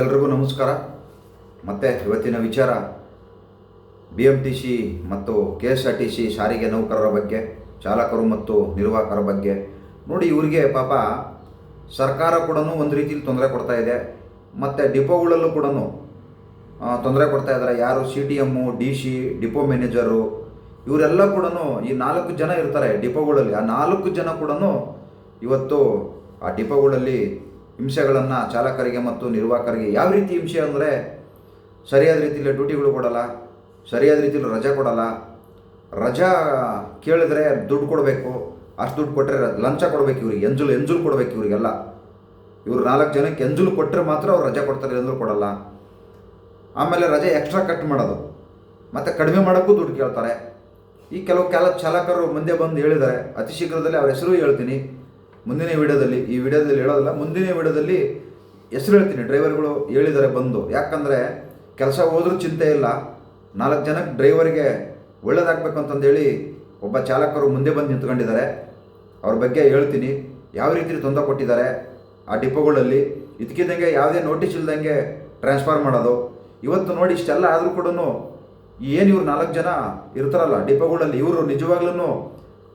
ಎಲ್ರಿಗೂ ನಮಸ್ಕಾರ. ಮತ್ತು ಇವತ್ತಿನ ವಿಚಾರ ಬಿ ಎಂ ಟಿ ಸಿ ಮತ್ತು K S R T C ಸಾರಿಗೆ ನೌಕರರ ಬಗ್ಗೆ, ಚಾಲಕರು ಮತ್ತು ನಿರ್ವಾಹಕರ ಬಗ್ಗೆ. ನೋಡಿ, ಇವರಿಗೆ ಪಾಪ ಸರ್ಕಾರ ಕೂಡ ಒಂದು ರೀತಿಲಿ ತೊಂದರೆ ಕೊಡ್ತಾ ಇದೆ. ಮತ್ತು ಡಿಪೋಗಳಲ್ಲೂ ಕೂಡ ತೊಂದರೆ ಕೊಡ್ತಾ ಇದ್ದಾರೆ ಯಾರು C T M D C depot manager, ಇವರೆಲ್ಲ ಕೂಡ ಈ ನಾಲ್ಕು ಜನ ಇರ್ತಾರೆ ಡಿಪೋಗಳಲ್ಲಿ. ಆ ನಾಲ್ಕು ಜನ ಕೂಡ ಇವತ್ತು ಆ ಡಿಪೋಗಳಲ್ಲಿ ಹಿಂಸೆಗಳನ್ನು ಚಾಲಕರಿಗೆ ಮತ್ತು ನಿರ್ವಾಹಕರಿಗೆ ಯಾವ ರೀತಿ ಹಿಂಸೆ ಅಂದರೆ ಸರಿಯಾದ ರೀತಿಯಲ್ಲಿ ಡ್ಯೂಟಿಗಳು ಕೊಡಲ್ಲ, ಸರಿಯಾದ ರೀತಿಯಲ್ಲಿ ರಜೆ ಕೊಡಲ್ಲ. ರಜಾ ಕೇಳಿದ್ರೆ ದುಡ್ಡು ಕೊಡಬೇಕು, ಅಷ್ಟು ದುಡ್ಡು ಕೊಟ್ಟರೆ ಲಂಚ ಕೊಡಬೇಕು ಇವ್ರಿಗೆ, ಎಂಜುಲು ಎಂಜುಲು ಕೊಡಬೇಕು ಇವರಿಗೆಲ್ಲ. ಇವರು ನಾಲ್ಕು ಜನಕ್ಕೆ ಎಂಜುಲು ಕೊಟ್ಟರೆ ಮಾತ್ರ ಅವ್ರು ರಜೆ ಕೊಡ್ತಾರೆ, ಎಂಜಲು ಕೊಡಲ್ಲ. ಆಮೇಲೆ ರಜೆ ಎಕ್ಸ್ಟ್ರಾ ಕಟ್ ಮಾಡೋದು. ಮತ್ತು ಕಡಿಮೆ ಮಾಡೋಕ್ಕೂ ದುಡ್ಡು ಕೇಳ್ತಾರೆ. ಈ ಕೆಲವು ಕೆಲ ಚಾಲಕರು ಮುಂದೆ ಬಂದು ಹೇಳಿದ್ದಾರೆ, ಅತಿ ಶೀಘ್ರದಲ್ಲಿ ಅವ್ರ ಹೆಸರು ಹೇಳ್ತೀನಿ. ಮುಂದಿನ ವಿಡಿಯೋದಲ್ಲಿ, ಈ ವಿಡಿಯೋದಲ್ಲಿ ಹೇಳೋದಿಲ್ಲ, ಮುಂದಿನ ವಿಡಿಯೋದಲ್ಲಿ ಹೆಸರು ಹೇಳ್ತೀನಿ. ಡ್ರೈವರ್ಗಳು ಹೇಳಿದ್ದಾರೆ ಬಂದು. ಯಾಕಂದರೆ ಕೆಲಸ ಹೋದ್ರೂ ಚಿಂತೆ ಇಲ್ಲ. ನಾಲ್ಕು ಜನಕ್ಕೆ ಡ್ರೈವರ್ಗೆ ಒಳ್ಳೇದಾಗಬೇಕು ಅಂತಂದೇಳಿ ಒಬ್ಬ ಚಾಲಕರು ಮುಂದೆ ಬಂದು ನಿಂತ್ಕೊಂಡಿದ್ದಾರೆ. ಅವ್ರ ಬಗ್ಗೆ ಹೇಳ್ತೀನಿ. ಯಾವ ರೀತಿ ತೊಂದರೆ ಕೊಟ್ಟಿದ್ದಾರೆ ಆ ಡಿಪೋಗಳಲ್ಲಿ. ಇದಕ್ಕಿದ್ದಂಗೆ ಯಾವುದೇ ನೋಟಿಸ್ ಇಲ್ದಂಗೆ ಟ್ರಾನ್ಸ್ಫರ್ ಮಾಡೋದು. ಇವತ್ತು ನೋಡಿ ಇಷ್ಟೆಲ್ಲ ಆದರೂ ಕೂಡ ಏನು ಇವ್ರು ನಾಲ್ಕು ಜನ ಇರ್ತಾರಲ್ಲ ಡಿಪೋಗಳಲ್ಲಿ, ಇವರು ನಿಜವಾಗ್ಲೂ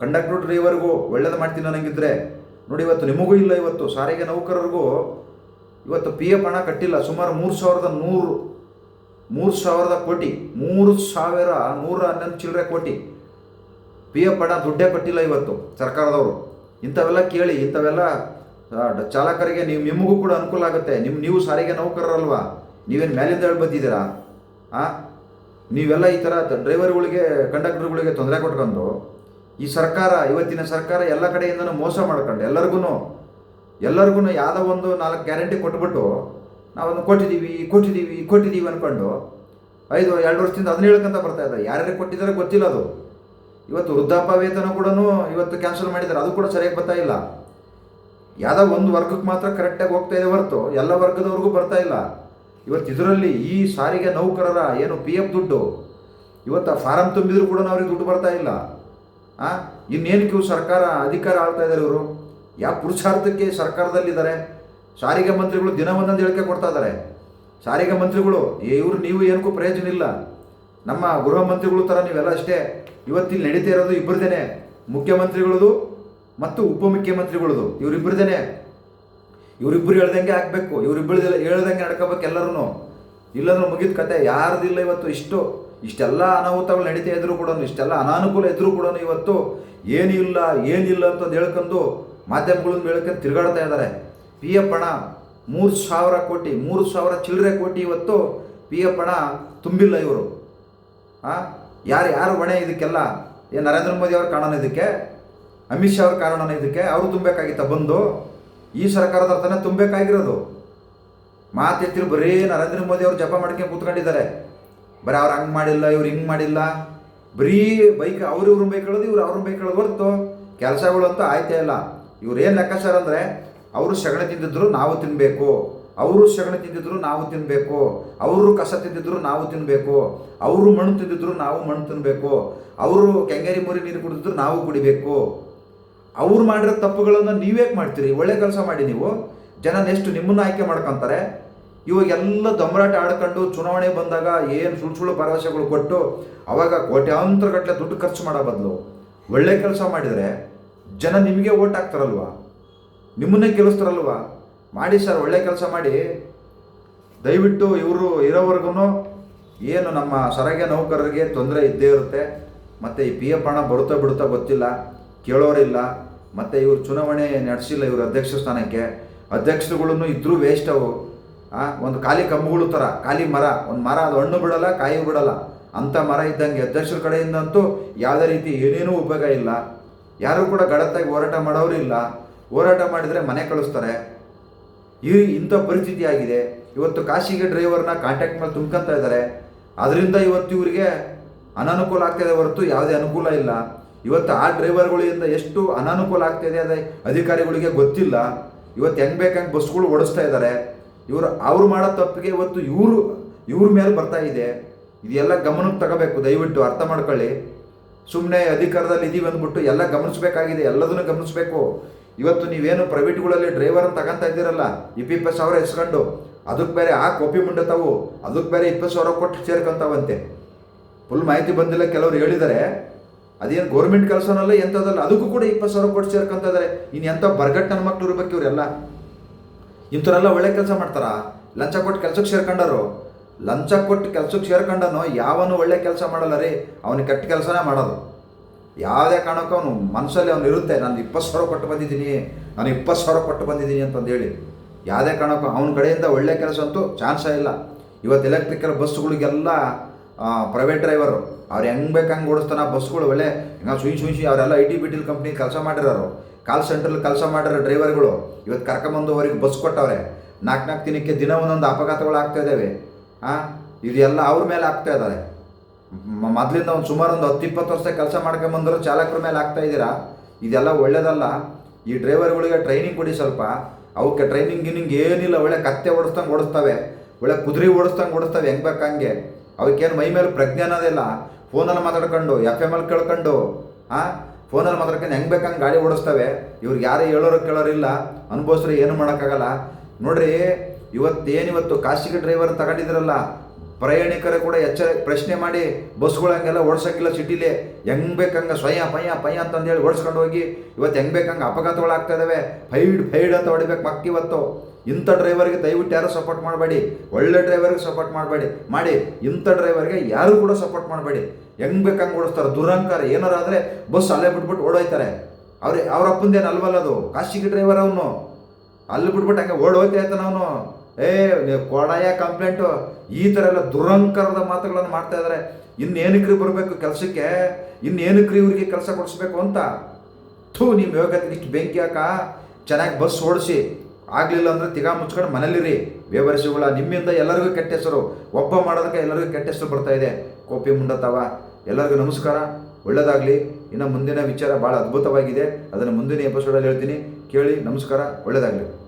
ಕಂಡಕ್ಟರ್ ಡ್ರೈವರ್ಗೂ ಒಳ್ಳೇದು ಮಾಡ್ತೀನಿ ಅನ್ನಂಗಿದ್ರೆ ನೋಡಿ ಇವತ್ತು ನಿಮಗೂ ಇಲ್ಲ ಇವತ್ತು. ಸಾರಿಗೆ ನೌಕರರಿಗೂ ಇವತ್ತು ಪಿ ಎಫ್ ಹಣ ಕಟ್ಟಿಲ್ಲ. ಸುಮಾರು ಮೂರು ಸಾವಿರದ ನೂರು, ಮೂರು ಸಾವಿರದ ಕೋಟಿ, ಮೂರು ಸಾವಿರ ನೂರ ಹನ್ನೊಂದು ಚಿಲ್ಲರೆ ಕೋಟಿ ಪಿ ಎಫ್ ಹಣ ದುಡ್ಡೇ ಕಟ್ಟಿಲ್ಲ ಇವತ್ತು ಸರ್ಕಾರದವರು. ಇಂಥವೆಲ್ಲ ಕೇಳಿ, ಇಂಥವೆಲ್ಲ ಚಾಲಕರಿಗೆ ನೀವು, ನಿಮಗೂ ಕೂಡ ಅನುಕೂಲ ಆಗುತ್ತೆ. ನಿಮ್ಮ ನೀವು ಸಾರಿಗೆ ನೌಕರರಲ್ವಾ? ನೀವೇನು ಮೇಲಿಂದ ಹೇಳಿ ಬಂದಿದ್ದೀರಾ? ಆ? ನೀವೆಲ್ಲ ಈ ಥರ ಡ್ರೈವರ್ಗಳಿಗೆ ಕಂಡಕ್ಟರ್ಗಳಿಗೆ ತೊಂದರೆ ಕೊಟ್ಕೊಂಡು ಈ ಸರ್ಕಾರ, ಇವತ್ತಿನ ಸರ್ಕಾರ ಎಲ್ಲ ಕಡೆಯಿಂದನೂ ಮೋಸ ಮಾಡ್ಕೊಂಡು ಎಲ್ಲರಿಗೂ ಎಲ್ಲರಿಗೂ ಯಾವುದೋ ಒಂದು ನಾಲ್ಕು ಗ್ಯಾರಂಟಿ ಕೊಟ್ಬಿಟ್ಟು ನಾವೊಂದು ಕೊಟ್ಟಿದ್ದೀವಿ ಕೊಟ್ಟಿದ್ದೀವಿ ಕೊಟ್ಟಿದ್ದೀವಿ ಅಂದ್ಕೊಂಡು ಐದು, ಎರಡು ವರ್ಷದಿಂದ ಅದನ್ನ ಹೇಳ್ಕೊಂತ ಬರ್ತಾ ಇದ್ದಾರೆ ಯಾರ್ಯಾರು ಕೊಟ್ಟಿದ್ದಾರೆ ಗೊತ್ತಿಲ್ಲ ಅದು. ಇವತ್ತು ವೃದ್ಧಾಪ್ಯ ವೇತನ ಕೂಡ ಇವತ್ತು ಕ್ಯಾನ್ಸಲ್ ಮಾಡಿದ್ದಾರೆ. ಅದು ಕೂಡ ಸರಿಯಾಗಿ ಬರ್ತಾ ಇಲ್ಲ. ಯಾವುದೋ ಒಂದು ವರ್ಗಕ್ಕೆ ಮಾತ್ರ ಕರೆಕ್ಟಾಗಿ ಹೋಗ್ತಾ ಇದೆ ಹೊರತು ಎಲ್ಲ ವರ್ಗದವ್ರಿಗೂ ಬರ್ತಾ ಇಲ್ಲ. ಇವತ್ತು ಇದರಲ್ಲಿ ಈ ಸಾರಿಗೆ ನೌಕರರ ಏನು ಪಿ ಎಫ್ ದುಡ್ಡು, ಇವತ್ತು ಫಾರಂ ತುಂಬಿದ್ರು ಕೂಡ ಅವ್ರಿಗೆ ದುಡ್ಡು ಬರ್ತಾ ಇಲ್ಲ. ಆ? ಇನ್ನೇನಕ್ಕೆ ಇವು ಸರ್ಕಾರ ಅಧಿಕಾರ ಆಳ್ತಾ ಇದ್ದಾರೆ ಇವರು? ಯಾವ ಪುರುಷಾರ್ಥಕ್ಕೆ ಸರ್ಕಾರದಲ್ಲಿದ್ದಾರೆ. ಸಾರಿಗೆ ಮಂತ್ರಿಗಳು ದಿನ ಒಂದೊಂದು ಹೇಳಿಕೆ ಕೊಡ್ತಾ ಇದ್ದಾರೆ. ಸಾರಿಗೆ ಮಂತ್ರಿಗಳು ಇವರು ನೀವು ಏನಕ್ಕೂ ಪ್ರಯೋಜನ ಇಲ್ಲ. ನಮ್ಮ ಗೃಹ ಮಂತ್ರಿಗಳು ಥರ ನೀವೆಲ್ಲ ಅಷ್ಟೇ. ಇವತ್ತಿಲ್ಲಿ ನಡೀತಾ ಇರೋದು ಇಬ್ಬರದೇನೆ ಮುಖ್ಯಮಂತ್ರಿಗಳದು ಮತ್ತು ಉಪಮುಖ್ಯಮಂತ್ರಿಗಳದು. ಇವರಿಬ್ಬರದೇನೆ ಇವರಿಬ್ಬರು ಹೇಳ್ದಂಗೆ ಆಗಬೇಕು. ಇವರಿಬ್ಬರು ಹೇಳ್ದಂಗೆ ನಡ್ಕೋಬೇಕು ಎಲ್ಲರೂ ಇಲ್ಲಂದ್ರೆ ಮುಗಿದ ಕತೆ. ಯಾರ್ದಿಲ್ಲ ಇವತ್ತು ಇಷ್ಟು. ಇಷ್ಟೆಲ್ಲ ಅನಾಹುತಗಳು ನಡೀತಾ ಇದ್ರು ಕೂಡ ಇಷ್ಟೆಲ್ಲ ಅನಾನುಕೂಲ ಇದ್ರೂ ಕೂಡ ಇವತ್ತು ಏನಿಲ್ಲ ಏನಿಲ್ಲ ಅಂತಂದು ಹೇಳ್ಕೊಂಡು ಮಾಧ್ಯಮಗಳನ್ನ ಹೇಳ್ಕೊಂಡು ತಿರುಗಾಡ್ತಾ ಇದ್ದಾರೆ. ಪಿ ಎಫ್ ಹಣ ಮೂರು ಸಾವಿರ ಕೋಟಿ, ಮೂರು ಸಾವಿರ ಚಿಲ್ಲರೆ ಕೋಟಿ ಇವತ್ತು ಪಿ ಎಫ್ ಹಣ ತುಂಬಿಲ್ಲ ಇವರು. ಹಾಂ ಯಾರು ಯಾರು ಹೊಣೆ ಇದಕ್ಕೆಲ್ಲ? ಏನು ನರೇಂದ್ರ ಮೋದಿ ಅವ್ರ ಕಾರಣ ಇದಕ್ಕೆ? ಅಮಿತ್ ಶಾ ಅವ್ರ ಕಾರಣ ಇದಕ್ಕೆ? ಅವರು ತುಂಬಬೇಕಾಗಿತ್ತ ಬಂದು? ಈ ಸರ್ಕಾರದ ಅರ್ಥನೇ ತುಂಬಬೇಕಾಗಿರೋದು. ಮಾತೆತ್ತಿರು ಬರೀ ನರೇಂದ್ರ ಮೋದಿ ಅವರು ಜಪ ಮಾಡ್ಕೊಂಡು ಕೂತ್ಕೊಂಡಿದ್ದಾರೆ. ಬರೀ ಅವ್ರು ಹಂಗೆ ಮಾಡಿಲ್ಲ, ಇವ್ರು ಹಿಂಗೆ ಮಾಡಿಲ್ಲ. ಬರೀ ಬೈಕ್ ಅವ್ರು ಇವ್ರನ್ನ ಬೈಕ್ ಹೇಳೋದು ಇವ್ರು ಅವ್ರ ಬೈಕ್ ಹೇಳೋದು ಹೊರತು ಕೆಲಸಗಳು ಅಂತೂ ಆಯ್ತೇ ಇಲ್ಲ. ಇವ್ರು ಏನು ಲೆಕ್ಕಾಚಾರ ಅಂದರೆ ಅವರು ಸಗಣಿ ತಿಂದಿದ್ರು ನಾವು ತಿನ್ನಬೇಕು ಅವರು ಸಗಣಿ ತಿಂದಿದ್ರು ನಾವು ತಿನ್ನಬೇಕು ಅವರು ಕಸ ತಿಂದಿದ್ರು ನಾವು ತಿನ್ನಬೇಕು ಅವರು ಮಣ್ಣು ತಿಂದಿದ್ರು ನಾವು ಮಣ್ಣು ತಿನ್ನಬೇಕು ಅವರು ಕೆಂಗೇರಿ ಮುರಿ ನೀರು ಕುಡಿದಿದ್ರು ನಾವು ಕುಡಿಬೇಕು. ಅವ್ರು ಮಾಡಿರೋ ತಪ್ಪುಗಳನ್ನು ನೀವೇಕೆ ಮಾಡ್ತೀರಿ? ಒಳ್ಳೆ ಕೆಲಸ ಮಾಡಿ ನೀವು. ಜನ ನೆಕ್ಸ್ಟ್ ನಿಮ್ಮನ್ನು ಆಯ್ಕೆ ಮಾಡ್ಕೊಂತಾರೆ. ಇವಾಗ ಎಲ್ಲ ದೊಂಬರಾಟ ಆಡ್ಕೊಂಡು ಚುನಾವಣೆ ಬಂದಾಗ ಏನು ಸುಳ್ಳು ಸುಳ್ಳು ಭರವಸೆಗಳು ಕೊಟ್ಟು ಅವಾಗ ಕೋಟ್ಯಾಂತರ ಗಟ್ಟಲೆ ದುಡ್ಡು ಖರ್ಚು ಮಾಡೋ ಬದಲು ಒಳ್ಳೆ ಕೆಲಸ ಮಾಡಿದರೆ ಜನ ನಿಮಗೆ ಓಟ್ ಹಾಕ್ತಾರಲ್ವಾ? ನಿಮ್ಮನ್ನೇ ಗೆಲ್ಲಿಸ್ತಾರಲ್ವಾ? ಮಾಡಿ ಸರ್, ಒಳ್ಳೆ ಕೆಲಸ ಮಾಡಿ. ದಯವಿಟ್ಟು ಇವರು ಇರೋವರೆಗೂ ಏನು ನಮ್ಮ ಸರಗೆ ನೌಕರರಿಗೆ ತೊಂದರೆ ಇದ್ದೇ ಇರುತ್ತೆ. ಮತ್ತು ಈ ಪಿ ಎಫ್ ಹಣ ಬರುತ್ತಾ ಬಿಡುತ್ತಾ ಗೊತ್ತಿಲ್ಲ. ಕೇಳೋರಿಲ್ಲ. ಮತ್ತು ಇವರು ಚುನಾವಣೆ ನಡೆಸಿಲ್ಲ ಇವರು ಅಧ್ಯಕ್ಷ ಸ್ಥಾನಕ್ಕೆ. ಅಧ್ಯಕ್ಷರುಗಳನ್ನು ಇದ್ದರೂ ವೇಸ್ಟ್ ಅವು. ಒಂದು ಖಾಲಿ ಕಂಬುಗಳು ಥರ ಖಾಲಿ ಮರ, ಒಂದು ಮರ ಅದು ಹಣ್ಣು ಬಿಡಲ್ಲ, ಕಾಯಿ ಬಿಡಲ್ಲ. ಅಂಥ ಮರ ಇದ್ದಂಗೆ ಅಧ್ಯಕ್ಷರ ಕಡೆಯಿಂದಂತೂ ಯಾವುದೇ ರೀತಿ ಏನೇನೂ ಉಪಯೋಗ ಇಲ್ಲ. ಯಾರೂ ಕೂಡ ಗಡತ್ತಾಗಿ ಹೋರಾಟ ಮಾಡೋರು ಇಲ್ಲ. ಹೋರಾಟ ಮಾಡಿದರೆ ಮನೆ ಕಳಿಸ್ತಾರೆ. ಈ ಇಂಥ ಪರಿಸ್ಥಿತಿ ಆಗಿದೆ. ಇವತ್ತು ಕಾಶಿಗೆ ಡ್ರೈವರ್ನ ಕಾಂಟ್ಯಾಕ್ಟ್ ಮೇಲೆ ತುಂಬ್ಕೊಂತ ಇದ್ದಾರೆ. ಅದರಿಂದ ಇವತ್ತು ಇವರಿಗೆ ಅನಾನುಕೂಲ ಆಗ್ತಿದೆ ಹೊರತು ಯಾವುದೇ ಅನುಕೂಲ ಇಲ್ಲ. ಇವತ್ತು ಆ ಡ್ರೈವರ್ಗಳಿಂದ ಎಷ್ಟು ಅನಾನುಕೂಲ ಆಗ್ತಾಯಿದೆ ಅದೇ ಅಧಿಕಾರಿಗಳಿಗೆ ಗೊತ್ತಿಲ್ಲ. ಇವತ್ತು ಹೆಂಗೆ ಬೇಕಂಗೆ ಬಸ್ಗಳು ಓಡಿಸ್ತಾ ಇದ್ದಾರೆ. ಇವರು, ಅವ್ರು ಮಾಡೋ ತಪ್ಪಿಗೆ ಇವತ್ತು ಇವರು, ಇವ್ರ ಮೇಲೆ ಬರ್ತಾ ಇದೆ. ಇದೆಲ್ಲ ಗಮನಕ್ಕೆ ತಗೋಬೇಕು, ದಯವಿಟ್ಟು ಅರ್ಥ ಮಾಡ್ಕೊಳ್ಳಿ. ಸುಮ್ಮನೆ ಅಧಿಕಾರದಲ್ಲಿ ಇದೀವಿ ಅಂದ್ಬಿಟ್ಟು ಎಲ್ಲ ಗಮನಿಸಬೇಕಾಗಿದೆ, ಎಲ್ಲದನ್ನು ಗಮನಿಸಬೇಕು. ಇವತ್ತು ನೀವೇನು ಪ್ರೈವೇಟ್ಗಳಲ್ಲಿ ಡ್ರೈವರ್ ತಗೊಂತ ಇದ್ದೀರಲ್ಲ ಇಪ್ಪಿಪ್ಪತ್ತು ಸಾವಿರ ಎಸ್ಕೊಂಡು ಅದಕ್ಕೆ ಬೇರೆ ಆ ಕಾಪಿ ಮುಂಡತಾವು, ಅದಕ್ಕೆ ಬೇರೆ ಇಪ್ಪತ್ತು ಸಾವಿರ ಕೊಟ್ಟು ಸೇರ್ಕೊಂತಾವಂತೆ. ಫುಲ್ ಮಾಹಿತಿ ಬಂದಿಲ್ಲ, ಕೆಲವರು ಹೇಳಿದ್ದಾರೆ. ಅದೇನು ಗೌರ್ಮೆಂಟ್ ಕೆಲಸನಲ್ಲ ಎಂಥದಲ್ಲ ಅದಕ್ಕೂ ಕೂಡ ಇಪ್ಪತ್ತು ಸಾವಿರ ಕೊಟ್ಟು ಸೇರ್ಕೊಂತ ಇದ್ದಾರೆ. ಇನ್ನು ಎಂಥ ಬರ್ಗಟ್ಟನ ಮಕ್ಕಳು ಮಕ್ಳು ಇವರೆಲ್ಲ? ಇಂಥವರೆಲ್ಲ ಒಳ್ಳೆ ಕೆಲಸ ಮಾಡ್ತಾರ? ಲಂಚ ಕೊಟ್ಟು ಕೆಲ್ಸಕ್ಕೆ ಸೇರ್ಕೊಂಡರು ಲಂಚ ಕೊಟ್ಟು ಕೆಲ್ಸಕ್ಕೆ ಸೇರ್ಕೊಂಡನು ಯಾವನು ಒಳ್ಳೆ ಕೆಲಸ ಮಾಡಲ್ಲ ರೀ. ಅವನಿಗೆ ಕೆಟ್ಟ ಕೆಲಸನೇ ಮಾಡೋದು. ಯಾವುದೇ ಕಾರಣಕ್ಕೂ ಅವನು ಮನಸ್ಸಲ್ಲಿ ಅವನು ಇರುತ್ತೆ. ನಾನು ಇಪ್ಪತ್ತು ಸಾವಿರ ಕೊಟ್ಟು ಬಂದಿದ್ದೀನಿ. ನಾನು ಇಪ್ಪತ್ತು ಸಾವಿರ ಕೊಟ್ಟು ಬಂದಿದ್ದೀನಿ ಅಂತಂದು ಹೇಳಿ. ಯಾವುದೇ ಕಾರಣಕ್ಕೂ ಅವನ ಕಡೆಯಿಂದ ಒಳ್ಳೆ ಕೆಲಸ ಅಂತೂ ಚಾನ್ಸೇ ಇಲ್ಲ. ಇವತ್ತು ಎಲೆಕ್ಟ್ರಿಕಲ್ ಬಸ್ಗಳಿಗೆಲ್ಲ ಪ್ರೈವೇಟ್ ಡ್ರೈವರು ಅವ್ರು ಹೆಂಗ್ ಬೇಕು ಹಂಗೆ ಓಡಿಸ್ತಾನೆ ಬಸ್ಗಳು, ಒಳ್ಳೆ ಹಿಂಗೆ ಸುಯಿ ಸುಯಿ ಅವರೆಲ್ಲ I T B T company ಕೆಲಸ ಮಾಡಿರೋರು. ಕಾಲ್ ಸೆಂಟ್ರಲ್ಲಿ ಕೆಲಸ ಮಾಡಿರೋ ಡ್ರೈವರ್ಗಳು ಇವತ್ತು ಕರ್ಕೊಂಬಂದು ಅವ್ರಿಗೆ ಬಸ್ ಕೊಟ್ಟವ್ರೆ. ನಾಲ್ಕು ನಾಲ್ಕು ದಿನಕ್ಕೆ ದಿನ ಒಂದೊಂದು ಅಪಘಾತಗಳು ಆಗ್ತಾ ಇದ್ದಾವೆ ಹಾಂ ಇದೆಲ್ಲ ಅವ್ರ ಮೇಲೆ ಆಗ್ತಾ ಇದ್ದಾರೆ ಮೊದಲಿಂದ ಮೊದ್ಲಿಂದ ಒಂದು ಸುಮಾರು ಒಂದು ಹತ್ತು ಇಪ್ಪತ್ತು ವರ್ಷ ಕೆಲಸ ಮಾಡ್ಕೊಂಬಂದ್ರು ಚಾಲಕರ ಮೇಲೆ ಆಗ್ತಾ ಇದ್ದೀರಾ? ಇದೆಲ್ಲ ಒಳ್ಳೇದಲ್ಲ. ಈ ಡ್ರೈವರ್ಗಳಿಗೆ ಟ್ರೈನಿಂಗ್ ಕೊಡಿ ಸ್ವಲ್ಪ. ಅವಕ್ಕೆ ಟ್ರೈನಿಂಗ್ ಗಿನಿಂಗ್ ಏನಿಲ್ಲ, ಒಳ್ಳೆ ಕತ್ತೆ ಓಡಿಸ್ದಂಗೆ ಓಡಿಸ್ತವೆ. ಒಳ್ಳೆ ಕುದುರೆ ಓಡಿಸ್ದಂಗೆ ಓಡಿಸ್ತವೆ. ಹೆಂಗೆ ಬೇಕಂಗೆ ಅವಕ್ಕೇನು ಮೈ ಮೇಲೆ ಪ್ರಜ್ಞೆ ಅನ್ನೋದಿಲ್ಲ ಫೋನಲ್ಲಿ ಮಾತಾಡ್ಕೊಂಡು ಎಫ್ ಎಂ ಅಲ್ಲಿ ಕೇಳ್ಕೊಂಡು, ಆ? ಫೋನಲ್ಲಿ ಮಾತಾಡ್ಕೊಂಡು ಹೆಂಗೆ ಬೇಕಂಗೆ ಗಾಡಿ ಓಡಿಸ್ತವೆ. ಇವ್ರಿಗೆ ಯಾರೇ ಹೇಳೋರು ಕೇಳೋರಿಲ್ಲ ಅನುಭವಿಸ್ರೆ ಏನು ಮಾಡೋಕ್ಕಾಗಲ್ಲ. ನೋಡ್ರಿ ಇವತ್ತೇನಿವತ್ತು ಖಾಸಗಿ ಡ್ರೈವರ್ ತಗೊಂಡಿದ್ರಲ್ಲ, ಪ್ರಯಾಣಿಕರು ಕೂಡ ಎಚ್ಚರ, ಪ್ರಶ್ನೆ ಮಾಡಿ ಬಸ್ಗಳು ಹಂಗೆಲ್ಲ ಓಡಿಸೋಕ್ಕಿಲ್ಲ ಸಿಟಿಲಿ. ಹೆಂಗ್ ಬೇಕಂಗೆ ಸ್ವಯ, ಪಯ್ಯ ಪಯ್ಯ ಅಂತಂದೇಳಿ ಓಡಿಸ್ಕೊಂಡು ಹೋಗಿ, ಇವತ್ತು ಹೆಂಗ್ ಬೇಕಂಗೆ ಅಪಘಾತಗಳಾಗ್ತಾ ಇದಾವೆ. ಫೈಡ್ ಫೈಡ್ ಅಂತ ಹೊಡಿಬೇಕು ಮಕ್ಕ ಇವತ್ತು. ಇಂಥ ಡ್ರೈವರ್ಗೆ ದಯವಿಟ್ಟು ಯಾರು ಸಪೋರ್ಟ್ ಮಾಡಬೇಡಿ. ಒಳ್ಳೆ ಡ್ರೈವರ್ಗೆ ಸಪೋರ್ಟ್ ಮಾಡಬೇಡಿ. ಮಾಡಿ. ಇಂಥ ಡ್ರೈವರ್ಗೆ ಯಾರು ಕೂಡ ಸಪೋರ್ಟ್ ಮಾಡಬೇಡಿ. ಹೆಂಗ್ ಬೇಕಂಗೆ ಓಡಿಸ್ತಾರೆ. ದುರಹಂಕಾರ ಏನಾರು ಆದರೆ ಬಸ್ ಅಲ್ಲೇ ಬಿಟ್ಬಿಟ್ಟು ಓಡೋಯ್ತಾರೆ. ಅವ್ರೆ ಅವ್ರ ಅಪ್ಪಂದೇನು ಅಲ್ವಲ್ಲ ಅದು? ಖಾಸಗಿ ಡ್ರೈವರ್ ಅವನು. ಅಲ್ಲಿ ಬಿಟ್ಬಿಟ್ಟು ಹಂಗೆ ಓಡೋಯ್ತಾ ಇರ್ತಾನೆ ಅವನು. ಏ ಕೊಡಾಯ ಕಂಪ್ಲೇಂಟು ಈ ಥರ ಎಲ್ಲ ದುರಂಕಾರದ ಮಾತುಗಳನ್ನು ಮಾಡ್ತಾ ಇದ್ದಾರೆ ಇನ್ನೇನಕ್ರಿ ಬರಬೇಕು ಕೆಲಸಕ್ಕೆ? ಇನ್ನೇನಕ್ರಿ ಇವ್ರಿಗೆ ಕೆಲಸ ಕೊಡಿಸ್ಬೇಕು ಅಂತ? ಥೂ ನಿಮ್ಮ ಯೋಗಕ್ಕೆ ಬೆಂಕಿ ಹಾಕ. ಚೆನ್ನಾಗಿ ಬಸ್ ಓಡಿಸಿ. ಆಗಲಿಲ್ಲ ಅಂದರೆ ತಿಗಾ ಮುಚ್ಕೊಂಡು ಮನೇಲಿರಿ ವ್ಯವಹರಿಸಿಗಳ ನಿಮ್ಮಿಂದ ಎಲ್ಲರಿಗೂ ಕೆಟ್ಟ ಹೆಸರು. ಒಬ್ಬ ಮಾಡೋದಕ್ಕೆ ಎಲ್ಲರಿಗೂ ಕೆಟ್ಟ ಹೆಸರು ಬರ್ತಾ ಇದೆ. ಕೋಪಿ ಮುಂಡತ್ತವ. ಎಲ್ಲರಿಗೂ ನಮಸ್ಕಾರ. ಒಳ್ಳೆಯದಾಗಲಿ ಇನ್ನು ಮುಂದಿನ ವಿಚಾರ ಭಾಳ ಅದ್ಭುತವಾಗಿದೆ. ಅದನ್ನು ಮುಂದಿನ ಎಪಿಸೋಡಲ್ಲಿ ಹೇಳ್ತೀನಿ. ಕೇಳಿ ನಮಸ್ಕಾರ. ಒಳ್ಳೆಯದಾಗಲಿ